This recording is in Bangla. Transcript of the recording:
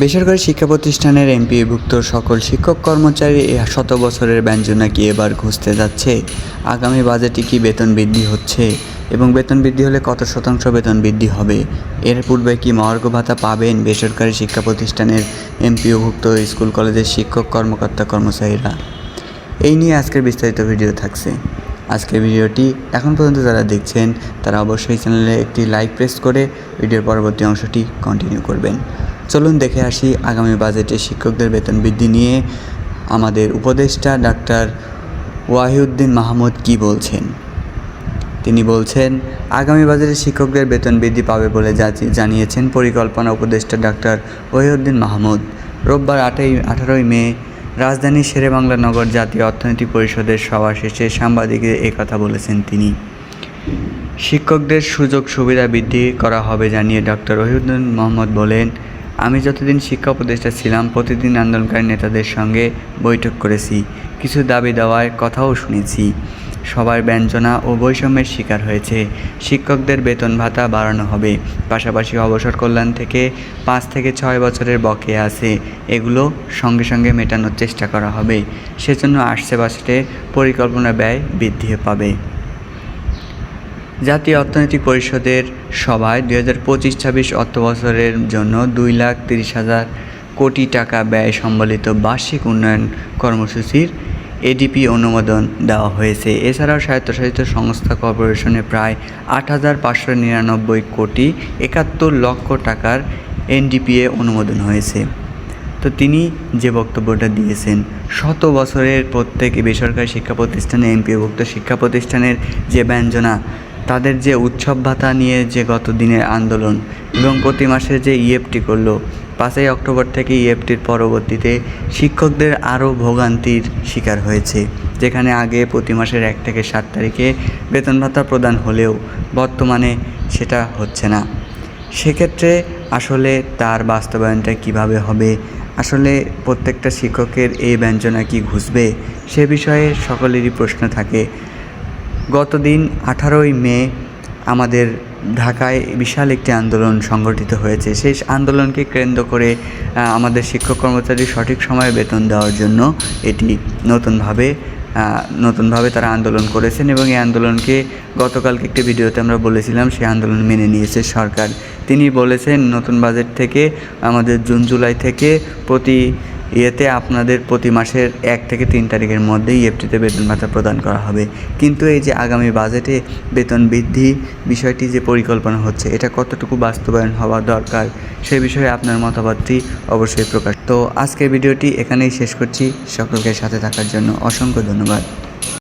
বেসরকারি শিক্ষা প্রতিষ্ঠানের এমপিভুক্ত সকল শিক্ষক কর্মচারী শত বছরের ব্যঞ্জনা কি এবার ঘুষতে যাচ্ছে? আগামী বাজেটে কি বেতন বৃদ্ধি হচ্ছে? এবং বেতন বৃদ্ধি হলে কত শতাংশ বেতন বৃদ্ধি হবে? এর পূর্বে কি মহার্ঘ ভাতা পাবেন বেসরকারি শিক্ষা প্রতিষ্ঠানের এমপিওভুক্ত স্কুল কলেজের শিক্ষক কর্মকর্তা কর্মচারীরা? এই নিয়ে আজকের বিস্তারিত ভিডিও থাকছে। আজকের ভিডিওটি এখন পর্যন্ত যারা দেখছেন, তারা অবশ্যই চ্যানেলে একটি লাইক প্রেস করে ভিডিওর পরবর্তী অংশটি কন্টিনিউ করবেন। চলুন দেখে আসি আগামী বাজেটে শিক্ষকদের বেতন বৃদ্ধি নিয়ে। আমাদের উপদেষ্টা ডাক্তার ওয়াহিউদ্দিন মাহমুদ কি বলছেন? তিনি বলছেন, আগামী বাজারে শিক্ষকদের বেতন বৃদ্ধি পাবে বলে জানিয়েছেন পরিকল্পনা উপদেষ্টা ডাক্তার ওয়াহিউদ্দিন মাহমুদ। রোববার আটই আঠারোই মে রাজধানীর শেরেবাংলা নগর জাতীয় অর্থনীতি পরিষদের সভা শেষে সাংবাদিকদের কথা বলেছেন তিনি। শিক্ষকদের সুযোগ সুবিধা বৃদ্ধি করা হবে জানিয়ে ডক্টর ওহিউদ্দিন মোহাম্মদ বলেন আমি যতদিন শিক্ষা উপদেষ্টা ছিলাম, প্রতিদিন আন্দোলনকারী নেতাদের সঙ্গে বৈঠক করেছি, কিছু দাবি দেওয়ার কথাও শুনেছি। সবার ব্যঞ্জনা ও বৈষম্যের শিকার হয়েছে। শিক্ষকদের বেতন ভাতা বাড়ানো হবে, পাশাপাশি অবসর কল্যাণ থেকে পাঁচ থেকে ছয় বছরের বকেয়া আছে, এগুলো সঙ্গে সঙ্গে মেটানোর চেষ্টা করা হবে। সেজন্য আসছে বাসেটে পরিকল্পনা ব্যয় বৃদ্ধি পাবে। জাতীয় অর্থনৈতিক পরিষদের সভায় দুই হাজার পঁচিশ ছাব্বিশ অর্থ বছরের জন্য দুই লাখ তিরিশ হাজার কোটি টাকা ব্যয় সম্বলিত বার্ষিক উন্নয়ন কর্মসূচির এডিপি অনুমোদন দেওয়া হয়েছে। এছাড়াও স্বায়ত্তশাসিত সংস্থা কর্পোরেশনে প্রায় আট হাজার পাঁচশো নিরানব্বই কোটি একাত্তর লক্ষ টাকার এনডিপিএ অনুমোদন হয়েছে। তো তিনি যে বক্তব্যটা দিয়েছেন, শত বছরের প্রত্যেক বেসরকারি শিক্ষা প্রতিষ্ঠানে এমপিওভুক্ত শিক্ষা প্রতিষ্ঠানের যে ব্যঞ্জনা তাদের যে উৎসব ভাতা নিয়ে যে গত দিনের আন্দোলন এবং প্রতি মাসে যে ইএফটি করল, পাঁচই অক্টোবর থেকে ইএফটির পরবর্তীতে শিক্ষকদের আরও ভোগান্তির শিকার হয়েছে, যেখানে আগে প্রতি মাসের এক থেকে সাত তারিখে বেতন ভাতা প্রদান হলেও বর্তমানে সেটা হচ্ছে না। সেক্ষেত্রে আসলে তার বাস্তবায়নটা কীভাবে হবে? আসলে প্রত্যেকটা শিক্ষকের এই ব্যঞ্জনা কি ঘুষবে? সে বিষয়ে সকলেরই প্রশ্ন থাকে। গতদিন আঠারোই মে আমাদের ঢাকায় বিশাল একটি আন্দোলন সংগঠিত হয়েছে। সেই আন্দোলনকে কেন্দ্র করে আমাদের শিক্ষক কর্মচারী সঠিক সময়ে বেতন দেওয়ার জন্য এটি নতুনভাবে নতুনভাবে তারা আন্দোলন করেছেন এবং এই আন্দোলনকে গতকালকে একটি ভিডিওতে আমরা বলেছিলাম, সেই আন্দোলন মেনে নিয়েছে সরকার। তিনি বলেছেন, নতুন বাজেট থেকে আমাদের জুন, জুলাই থেকে প্রতি ইয়েতে আপনাদের প্রতি মাসের এক থেকে তিন তারিখের মধ্যেই ইএফটিতে বেতন ভাতা প্রদান করা হবে। কিন্তু এই যে আগামী বাজেটে বেতন বৃদ্ধি বিষয়টি যে পরিকল্পনা হচ্ছে, এটা কতটুকু বাস্তবায়ন হওয়া দরকার সে বিষয়ে আপনার মতামতটি অবশ্যই প্রকাশ। তো আজকের ভিডিওটি এখানেই শেষ করছি। সকলকে সাথে থাকার জন্য অসংখ্য ধন্যবাদ।